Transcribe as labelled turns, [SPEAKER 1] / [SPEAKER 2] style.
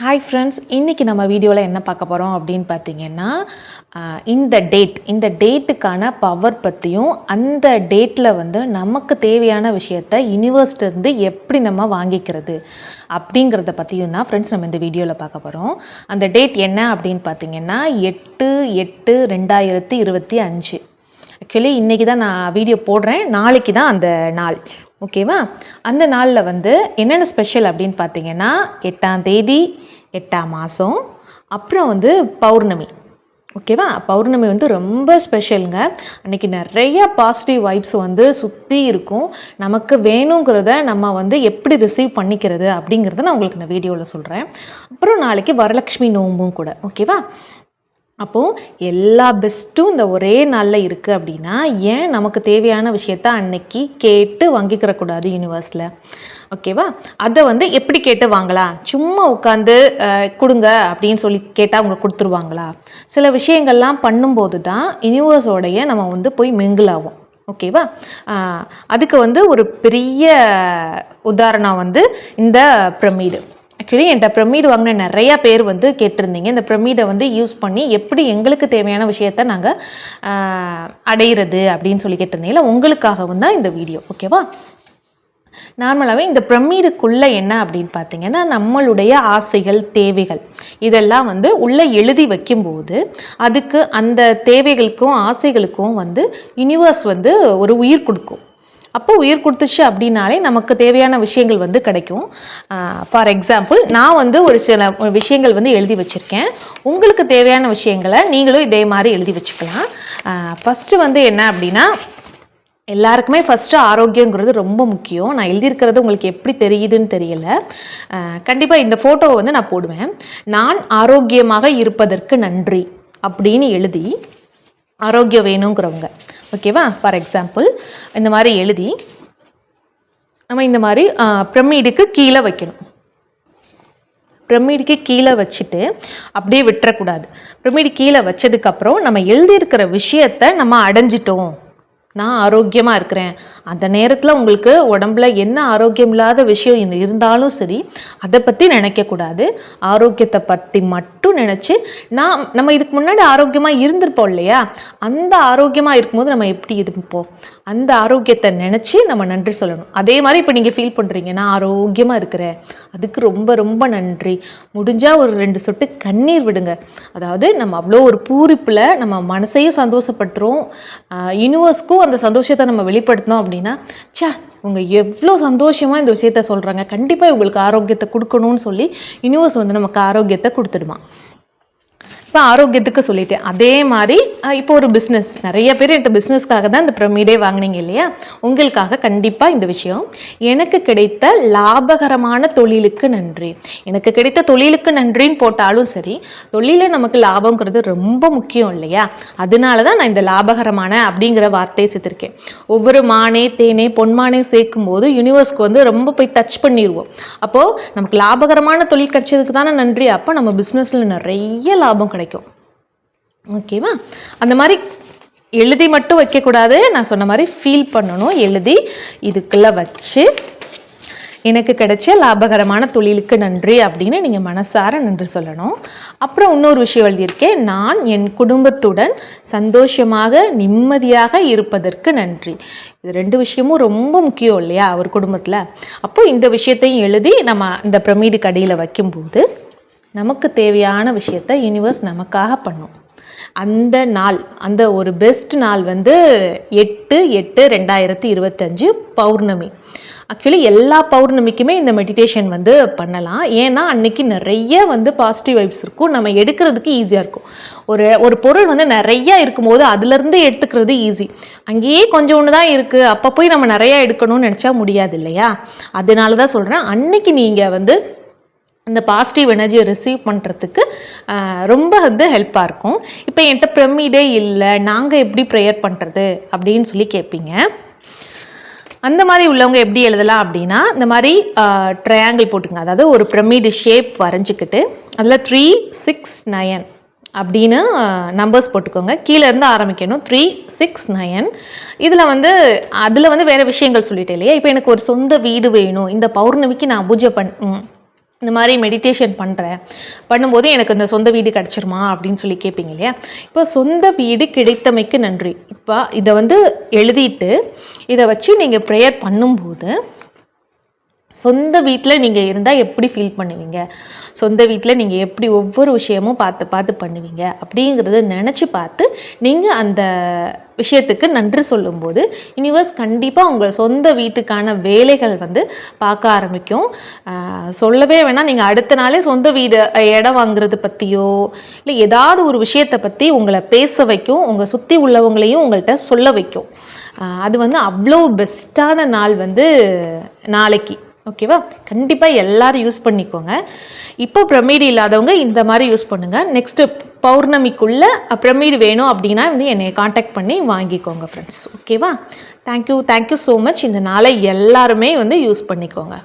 [SPEAKER 1] Hi friends இன்றைக்கி நம்ம வீடியோவில் என்ன பார்க்க போகிறோம் அப்படின்னு பார்த்தீங்கன்னா இந்த டேட் இந்த டேட்டுக்கான பவர் பற்றியும் அந்த டேட்டில் வந்து நமக்கு தேவையான விஷயத்த யூனிவர்ஸ்லேருந்து எப்படி நம்ம வாங்கிக்கிறது அப்படிங்கிறத பற்றியும் தான் ஃப்ரெண்ட்ஸ் நம்ம இந்த வீடியோவில் பார்க்க போகிறோம் அந்த டேட் என்ன அப்படின்னு பார்த்தீங்கன்னா எட்டு எட்டு ரெண்டாயிரத்தி இருபத்தி அஞ்சு. ஆக்சுவலி இன்றைக்கி தான் நான் வீடியோ போடுறேன். நாளைக்கு தான் அந்த நாள். ஓகேவா? அந்த நாளில் வந்து என்னென்ன ஸ்பெஷல் அப்படின்னு பார்த்தீங்கன்னா எட்டாம் தேதி எட்டாம் மாதம் அப்புறம் வந்து பௌர்ணமி. ஓகேவா? பௌர்ணமி வந்து ரொம்ப ஸ்பெஷலுங்க அன்றைக்கி நிறைய பாசிட்டிவ் வைப்ஸ் வந்து சுற்றி இருக்கும். நமக்கு வேணுங்கிறத நம்ம வந்து எப்படி ரிசீவ் பண்ணிக்கிறது அப்படிங்கிறத நான் உங்களுக்கு இந்த வீடியோவில் சொல்கிறேன் அப்புறம் நாளைக்கு வரலட்சுமி நோம்பும் கூட. ஓகேவா? அப்போது எல்லா பெஸ்ட்டும் இந்த ஒரே நாளில் இருக்குது அப்படின்னா ஏன் நமக்கு தேவையான விஷயத்த அன்னைக்கு கேட்டு வாங்கிக்கிறக்கூடாது யூனிவர்ஸில் ஓகேவா அதை வந்து எப்படி கேட்டு வாங்கலாம்? சும்மா உட்காந்து கொடுங்க அப்படின்னு சொல்லி கேட்டால் அவங்க கொடுத்துருவாங்களா? சில விஷயங்கள்லாம் பண்ணும்போது தான் யூனிவர்ஸோடைய நம்ம வந்து போய் மிங்கிள் ஆகும் ஓகேவா அதுக்கு வந்து ஒரு பெரிய உதாரணம் வந்து இந்த பிரமிடு. ஆக்சுவலி என்கிட்ட பிரமிடு வாங்கின நிறைய பேர் வந்து கேட்டிருந்தீங்க. இந்த பிரமிடை வந்து யூஸ் பண்ணி எப்படி எங்களுக்கு தேவையான விஷயத்த நாங்கள் அடையிறது அப்படின்னு சொல்லி கேட்டிருந்தீங்களா உங்களுக்காகவும் தான் இந்த வீடியோ ஓகேவா நார்மலாகவே இந்த பிரமிடுக்குள்ளே என்ன அப்படின்னு பார்த்தீங்கன்னா நம்மளுடைய ஆசைகள் தேவைகள் இதெல்லாம் வந்து உள்ளே எழுதி வைக்கும்போது அதுக்கு அந்த தேவைகளுக்கும் ஆசைகளுக்கும் வந்து யூனிவர்ஸ் வந்து ஒரு உயிர் கொடுக்கும். அப்போ உயிர் கொடுத்துச்சு அப்படின்னாலே நமக்கு தேவையான விஷயங்கள் வந்து கிடைக்கும். ஃபார் எக்ஸாம்பிள் நான் வந்து ஒரு சில விஷயங்கள் வந்து எழுதி வச்சுருக்கேன். உங்களுக்கு தேவையான விஷயங்களை நீங்களும் இதே மாதிரி எழுதி வச்சுக்கலாம். ஃபஸ்ட்டு வந்து என்ன அப்படின்னா எல்லாருக்குமே ஃபஸ்ட்டு ஆரோக்கியங்கிறது ரொம்ப முக்கியம். நான் எழுதியிருக்கிறது உங்களுக்கு எப்படி தெரியுதுன்னு தெரியல. கண்டிப்பாக இந்த ஃபோட்டோவை வந்து நான் போடுவேன். நான் ஆரோக்கியமாக இருப்பதற்கு நன்றி அப்படின்னு எழுதி ஆரோக்கியம் வேணுங்கிறவங்க. ஓகேவா ஃபார் எக்ஸாம்பிள் இந்த மாதிரி எழுதி நம்ம இந்த மாதிரி பிரமிடுக்கு கீழே வைக்கணும். பிரமிடுக்கு கீழே வச்சுட்டு அப்படியே விட்டுறக்கூடாது. பிரமிடு கீழே வச்சதுக்கப்புறம் நம்ம எழுதியிருக்கிற விஷயத்த நம்ம அடைஞ்சிட்டோம். நான் ஆரோக்கியமாக இருக்கிறேன். அந்த நேரத்தில் உங்களுக்கு உடம்புல என்ன ஆரோக்கியம் இல்லாத விஷயம் இருந்தாலும் சரி அதை பற்றி நினைக்கக்கூடாது ஆரோக்கியத்தை பற்றி மட்டும் நினச்சி நான் நம்ம இதுக்கு முன்னாடி ஆரோக்கியமாக இருந்திருப்போம் இல்லையா? அந்த ஆரோக்கியமாக இருக்கும்போது நம்ம எப்படி இருப்போம்? அந்த ஆரோக்கியத்தை நினச்சி நம்ம நன்றி சொல்லணும். அதே மாதிரி இப்போ நீங்கள் ஃபீல் பண்ணுறீங்க நான் ஆரோக்கியமாக இருக்கிறேன். அதுக்கு ரொம்ப ரொம்ப நன்றி. முடிஞ்சால் ஒரு ரெண்டு சொட்டு கண்ணீர் விடுங்க. அதாவது நம்ம அவ்வளோ ஒரு பூரிப்பில் நம்ம மனசையும் சந்தோஷப்படுத்துகிறோம் யூனிவர்ஸ்க்கும் அந்த சந்தோஷத்தை நம்ம வெளிப்படுத்தினோம் அப்படின்னா சா இவங்க எவ்வளோ சந்தோஷமாக இந்த விஷயத்த சொல்கிறாங்க கண்டிப்பாக இவங்களுக்கு ஆரோக்கியத்தை கொடுக்கணும்னு சொல்லி யூனிவர்ஸ் வந்து நமக்கு ஆரோக்கியத்தை கொடுத்துடுமா. இப்போ ஆரோக்கியத்துக்கு சொல்லிட்டேன். அதே மாதிரி இப்போ ஒரு பிஸ்னஸ் நிறைய பேர் என்கிட்ட பிஸ்னஸ்க்காக தான் இந்த பிரமிடே வாங்கினீங்க இல்லையா? உங்களுக்காக கண்டிப்பாக இந்த விஷயம். எனக்கு கிடைத்த லாபகரமான தொழிலுக்கு நன்றி. எனக்கு கிடைத்த தொழிலுக்கு நன்றின்னு போட்டாலும் சரி தொழிலில் நமக்கு லாபங்கிறது ரொம்ப முக்கியம் இல்லையா? அதனால தான் நான் இந்த லாபகரமான அப்படிங்கிற வார்த்தையை சேர்த்துருக்கேன். ஒவ்வொரு மானே தேனே பொன்மானே சேர்க்கும் போது யூனிவர்ஸ்க்கு வந்து ரொம்ப போய் டச் பண்ணிடுவோம். அப்போது நமக்கு லாபகரமான தொழில் கிடைச்சதுக்கு தானே நன்றி. அப்போ நம்ம பிஸ்னஸில் நிறைய லாபம் கிடைக்கும். ஓகேவா அந்த மாதிரி எழுதி மட்டும் வைக்கக்கூடாது. நான் சொன்ன மாதிரி ஃபீல் பண்ணணும். எழுதி இதுக்குள்ளே வச்சு எனக்கு கிடைச்ச லாபகரமான தொழிலுக்கு நன்றி அப்படின்னு நீங்கள் மனசார நன்றி சொல்லணும். அப்புறம் இன்னொரு விஷயம் எழுதியிருக்கேன். நான் என் குடும்பத்துடன் சந்தோஷமாக நிம்மதியாக இருப்பதற்கு நன்றி. இது ரெண்டு விஷயமும் ரொம்ப முக்கியம் இல்லையா? ஒரு குடும்பத்தில். அப்போது இந்த விஷயத்தையும் எழுதி நம்ம இந்த பிரமிடு கடியில் வைக்கும்போது நமக்கு தேவையான விஷயத்த யூனிவர்ஸ் நமக்காக பண்ணும். அந்த நாள் அந்த ஒரு பெஸ்ட் நாள் வந்து எட்டு எட்டு ரெண்டாயிரத்தி இருபத்தஞ்சு பௌர்ணமி. ஆக்சுவலி எல்லா பௌர்ணமிக்குமே இந்த மெடிடேஷன் வந்து பண்ணலாம். ஏன்னா அன்னைக்கு நிறைய வந்து பாசிட்டிவ் வைப்ஸ் இருக்கும். நம்ம எடுக்கிறதுக்கு ஈஸியாக இருக்கும். ஒரு ஒரு பொருள் வந்து நிறையா இருக்கும்போது அதுலேருந்து எடுத்துக்கிறது ஈஸி அங்கேயே கொஞ்சம் ஒன்று தான் இருக்குது அப்போ போய் நம்ம நிறையா எடுக்கணும்னு நினச்சா முடியாது இல்லையா? அதனால தான் சொல்கிறேன் அன்னைக்கு நீங்கள் வந்து அந்த பாசிட்டிவ் எனர்ஜியை ரிசீவ் பண்ணுறதுக்கு ரொம்ப வந்து ஹெல்ப்பாக இருக்கும். இப்போ என்கிட்ட பிரமிடே இல்லை நாங்கள் எப்படி ப்ரேயர் பண்ணுறது அப்படின்னு சொல்லி கேட்பீங்க அந்த மாதிரி உள்ளவங்க எப்படி எழுதலாம் அப்படின்னா இந்த மாதிரி ட்ரையாங்கிள் போட்டுங்க அதாவது ஒரு பிரமிடு ஷேப் வரைஞ்சிக்கிட்டு அதில் த்ரீ சிக்ஸ் நயன் அப்படின்னு நம்பர்ஸ் போட்டுக்கோங்க. கீழே இருந்து ஆரம்பிக்கணும். த்ரீ சிக்ஸ் நயன் இதில் வந்து அதில் வந்து வேறு விஷயங்கள் சொல்லிட்டேன் இல்லையா? இப்போ எனக்கு ஒரு சொந்த வீடு வேணும். இந்த பௌர்ணமிக்கு நான் பூஜை பண் ம், இந்த மாதிரி மெடிடேஷன் பண்ணுறேன் பண்ணும்போது எனக்கு இந்த சொந்த வீடு கிடச்சிருமா அப்படின்னு சொல்லி கேட்பீங்க இல்லையா? இப்போ சொந்த வீடு கிடைத்தமைக்கு நன்றி. இப்போ இதை வந்து எழுதிட்டு இதை வச்சு நீங்கள் ப்ரேயர் பண்ணும்போது சொந்த வீட்டில் நீங்கள் இருந்தால் எப்படி ஃபீல் பண்ணுவீங்க? சொந்த வீட்டில் நீங்கள் எப்படி ஒவ்வொரு விஷயமும் பார்த்து பார்த்து பண்ணுவீங்க? அப்படிங்கிறத நினச்சி பார்த்து நீங்கள் அந்த விஷயத்துக்கு நன்றி சொல்லும்போது யூனிவர்ஸ் கண்டிப்பாக உங்கள் சொந்த வீட்டுக்கான வேலைகள் வந்து பார்க்க ஆரம்பிக்கும். சொல்லவே வேணாம் நீங்கள் அடுத்த நாளே சொந்த வீடு இடம் வாங்குறது பற்றியோ இல்லை ஏதாவது ஒரு விஷயத்தை பற்றி உங்களை பேச வைக்கும் உங்கள் சுற்றி உள்ளவங்களையும் உங்கள்கிட்ட சொல்ல வைக்கும். அது வந்து அவ்வளோ பெஸ்ட்டான நாள் வந்து நாளைக்கு. ஓகேவா கண்டிப்பாக எல்லாரும் யூஸ் பண்ணிக்கோங்க. இப்போ பிரமீடு இல்லாதவங்க இந்த மாதிரி யூஸ் பண்ணுங்கள் நெக்ஸ்ட்டு பௌர்ணமிக்குள்ளே பிரமீடு வேணும் அப்படின்னா வந்து என்னை காண்டாக்ட் பண்ணி வாங்கிக்கோங்க ஃப்ரெண்ட்ஸ் ஓகேவா தேங்க்யூ தேங்க்யூ ஸோ மச் இந்த நாளை எல்லாருமே வந்து யூஸ் பண்ணிக்கோங்க.